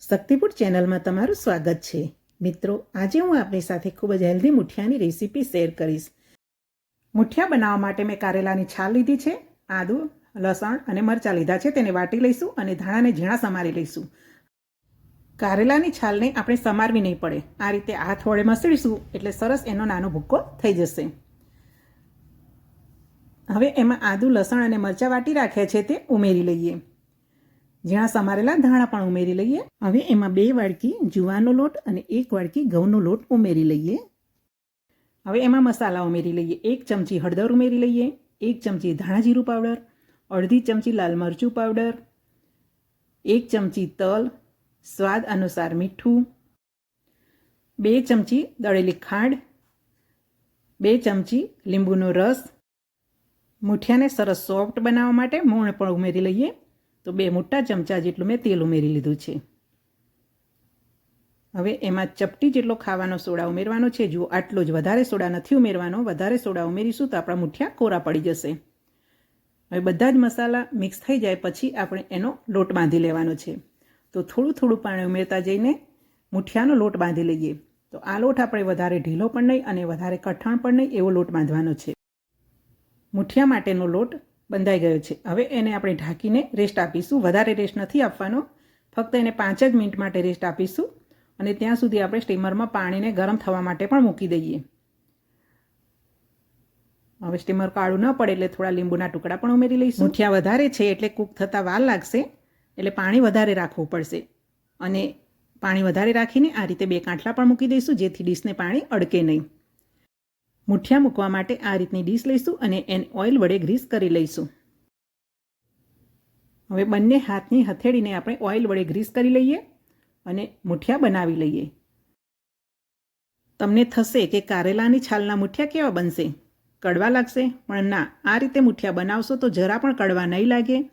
શક્તિપુર ચેનલમાં તમારું સ્વાગત છે. મિત્રો, આજે હું આપની સાથે ખૂબ જ હેલ્ધી મુઠિયાની રેસીપી શેર કરીશ. મુઠિયા બનાવવા માટે મેં કારેલાની છાલ લીધી છે, આદુ, લસણ અને મરચાં લીધા છે, તેને વાટી લઈશું અને ધાણાને ઝીણા સમારી લઈશું. કારેલાની છાલને આપણે સમારવી નહીં પડે. આ રીતે હાથ વડે મસળીશું એટલે સરસ એનો નાનો ભૂક્કો થઈ જશે. હવે એમાં આદુ, લસણ અને મરચાં વાટી રાખ્યા છે તે ઉમેરી લઈએ. જ્યાં સમારેલા ધાણા પણ ઉમેરી લઈએ. હવે એમાં બે વાડકી જુવારનો લોટ અને એક વાડકી ઘઉંનો લોટ ઉમેરી લઈએ. હવે એમાં મસાલા ઉમેરી લઈએ. એક ચમચી હળદર ઉમેરી લઈએ. એક ચમચી ધાણા જીરું પાવડર. અડધી ચમચી લાલ મરચું પાવડર. એક ચમચી તલ. સ્વાદ અનુસાર મીઠું. બે ચમચી દળેલી ખાંડ. બે ચમચી લીંબુનો રસ. મુઠિયાને સરસ સોફ્ટ બનાવવા માટે મૂણ પણ ઉમેરી લઈએ. તો બે મોટા ચમચા જેટલું મેં તેલ ઉમેરી લીધું છે. હવે એમાં ચપટી જેટલો ખાવાનો સોડા ઉમેરવાનો છે. જુઓ, આટલો જ વધારે સોડા નથી ઉમેરવાનો. વધારે સોડા ઉમેરીશું તો આપણા મુઠિયા કોરા પડી જશે. હવે બધા જ મસાલા મિક્સ થઈ જાય પછી આપણે એનો લોટ બાંધી લેવાનો છે. તો થોડું થોડું પાણી ઉમેરતા જઈને મુઠિયાનો લોટ બાંધી લઈએ. તો આ લોટ આપણે વધારે ઢીલો પણ નહીં અને વધારે કઠણ પણ નહીં એવો લોટ બાંધવાનો છે. મુઠિયા માટેનો લોટ બંધાઈ ગયો છે. હવે એને આપણે ઢાંકીને રેસ્ટ આપીશું. વધારે રેસ્ટ નથી આપવાનો. ફક્ત એને પાંચ જ મિનિટ માટે રેસ્ટ આપીશું. અને ત્યાં સુધી આપણે સ્ટીમરમાં પાણીને ગરમ થવા માટે પણ મૂકી દઈએ. હવે સ્ટીમર કાળું ન પડે એટલે થોડા લીંબુના ટુકડા પણ ઉમેરી લઈશું. મુઠિયા વધારે છે એટલે કૂક થતાં વાર લાગશે. એટલે પાણી વધારે રાખવું પડશે. અને પાણી વધારે રાખીને આ રીતે બે કાંઠલા પણ મૂકી દઈશું, જેથી ડીશને પાણી અડકે નહીં. મુઠિયા મૂકવા માટે આ રીતની ડીશ લઈશું અને એને ઓઇલ વડે ગ્રીસ કરી લઈશું. હવે બંને હાથની હથેળીને આપણે ઓઇલ વડે ગ્રીસ કરી લઈએ અને મુઠિયા બનાવી લઈએ. તમને થશે કે કારેલાની છાલના મુઠિયા કેવા બનશે? કડવા લાગશે? પણ ના, આ રીતે મુઠિયા બનાવશો તો જરા પણ કડવા નહીં લાગે.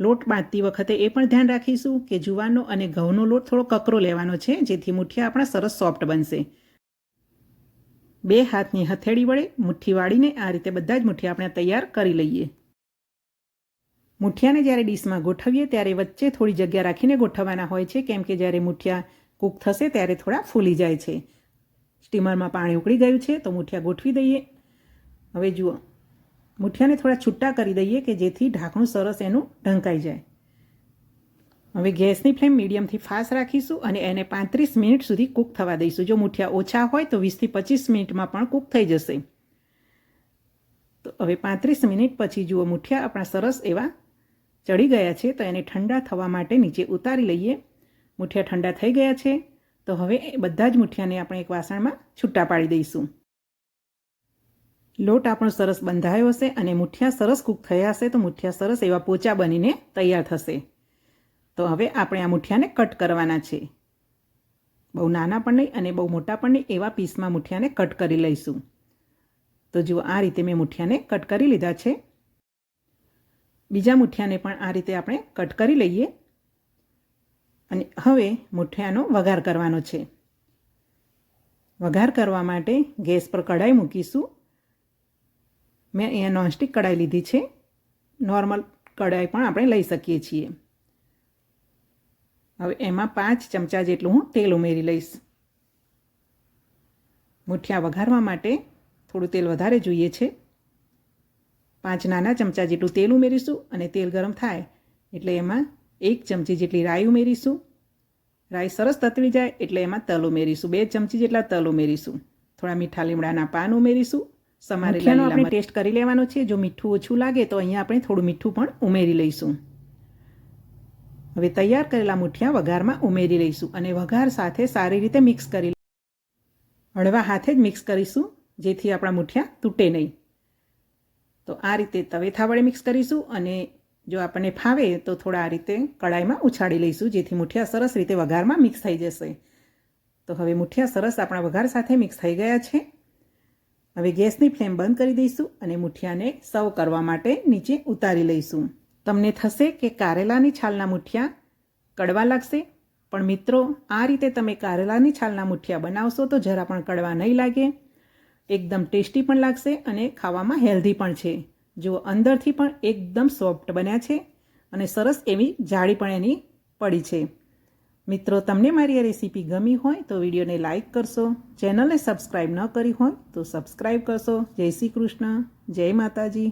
લોટ બાંધતી વખતે એ પણ ધ્યાન રાખીશું કે જુવારનો અને ઘઉંનો લોટ થોડો કકરો લેવાનો છે, જેથી મુઠિયા આપણા સરસ સોફ્ટ બનશે. બે હાથની હથેળી વડે મુઠ્ઠી વાળીને આ રીતે બધા જ મુઠ્ઠી આપણે તૈયાર કરી લઈએ. મુઠિયાને જ્યારે ડીશમાં ગોઠવીએ ત્યારે વચ્ચે થોડી જગ્યા રાખીને ગોઠવવાના હોય છે. કેમ કે જ્યારે મુઠિયા કૂક થશે ત્યારે થોડા ફૂલી જાય છે. સ્ટીમરમાં પાણી ઉકળી ગયું છે તો મુઠિયા ગોઠવી દઈએ. હવે જુઓ મુઠિયાને થોડા છૂટા કરી દઈએ કે જેથી ઢાંકણું સરસ એનું ઢંકાઈ જાય. હવે ગેસની ફ્લેમ મીડિયમથી ફાસ્ટ રાખીશું અને એને પાંત્રીસ મિનિટ સુધી કૂક થવા દઈશું. જો મુઠિયા ઓછા હોય તો વીસથી પચીસ મિનિટમાં પણ કૂક થઈ જશે. તો હવે પાંત્રીસ મિનિટ પછી જુઓ મુઠિયા આપણા સરસ એવા ચડી ગયા છે. તો એને ઠંડા થવા માટે નીચે ઉતારી લઈએ. મુઠિયા ઠંડા થઈ ગયા છે. તો હવે બધા જ મુઠિયાને આપણે એક વાસણમાં છૂટા પાડી દઈશું. લોટ આપણો સરસ બંધાયો હશે અને મુઠિયા સરસ કૂક થયા હશે તો મુઠિયા સરસ એવા પોચા બનીને તૈયાર થશે. તો હવે આપણે આ મુઠિયાને કટ કરવાના છે. બહુ નાના પણ નહીં અને બહુ મોટા પણ નહીં, એવા પીસમાં મુઠિયાને કટ કરી લઈશું. તો જુઓ, આ રીતે મેં મુઠિયાને કટ કરી લીધા છે. બીજા મુઠિયાને પણ આ રીતે આપણે કટ કરી લઈએ. અને હવે મુઠિયાનો વઘાર કરવાનો છે. વઘાર કરવા માટે ગેસ પર કઢાઈ મૂકીશું. મેં અહીંયા નોનસ્ટિક કઢાઈ લીધી છે. નોર્મલ કઢાઈ પણ આપણે લઈ શકીએ છીએ. હવે એમાં પાંચ ચમચા જેટલું હું તેલ ઉમેરી લઈશ. મુઠિયા વઘારવા માટે થોડું તેલ વધારે જોઈએ છે. પાંચ નાના ચમચા જેટલું તેલ ઉમેરીશું અને તેલ ગરમ થાય એટલે એમાં એક ચમચી જેટલી રાઈ ઉમેરીશું. રાઈ સરસ તતવી જાય એટલે એમાં તલ ઉમેરીશું. બે ચમચી જેટલા તલ ઉમેરીશું. થોડા મીઠા લીમડાના પાન ઉમેરીશું. સમારેલાનો આપણે ટેસ્ટ કરી લેવાનો છે. જો મીઠું ઓછું લાગે તો અહીંયા આપણે થોડું મીઠું પણ ઉમેરી લઈશું. હવે તૈયાર કરેલા મુઠિયા વઘારમાં ઉમેરી લઈશું અને વઘાર સાથે સારી રીતે મિક્સ કરી હળવા હાથે જ મિક્સ કરીશું, જેથી આપણા મુઠિયા તૂટે નહીં. તો આ રીતે તવેથા વડે મિક્સ કરીશું અને જો આપણને ફાવે તો થોડા આ રીતે કડાઈમાં ઉછાળી લઈશું, જેથી મુઠિયા સરસ રીતે વઘારમાં મિક્સ થઈ જશે. તો હવે મુઠિયા સરસ આપણા વઘાર સાથે મિક્સ થઈ ગયા છે. હવે ગેસની ફ્લેમ બંધ કરી દઈશું અને મુઠિયાને સર્વ કરવા માટે નીચે ઉતારી લઈશું. તમને થશે કે કારેલાની છાલના મુઠિયા કડવા લાગશે. પણ મિત્રો, આ રીતે તમે કારેલાની છાલના મુઠિયા બનાવશો તો જરા પણ કડવા નહીં લાગે. એકદમ ટેસ્ટી પણ લાગશે અને ખાવામાં હેલ્ધી પણ છે. જો અંદરથી પણ એકદમ સોફ્ટ બન્યા છે અને સરસ એવી જાળી પણ એની પડી છે. મિત્રો, તમને મારી આ રેસીપી ગમી હોય તો વિડીયોને લાઇક કરશો. ચેનલને સબસ્ક્રાઈબ ન કરી હોય તો સબસ્ક્રાઈબ કરશો. જય શ્રી કૃષ્ણ. જય માતાજી.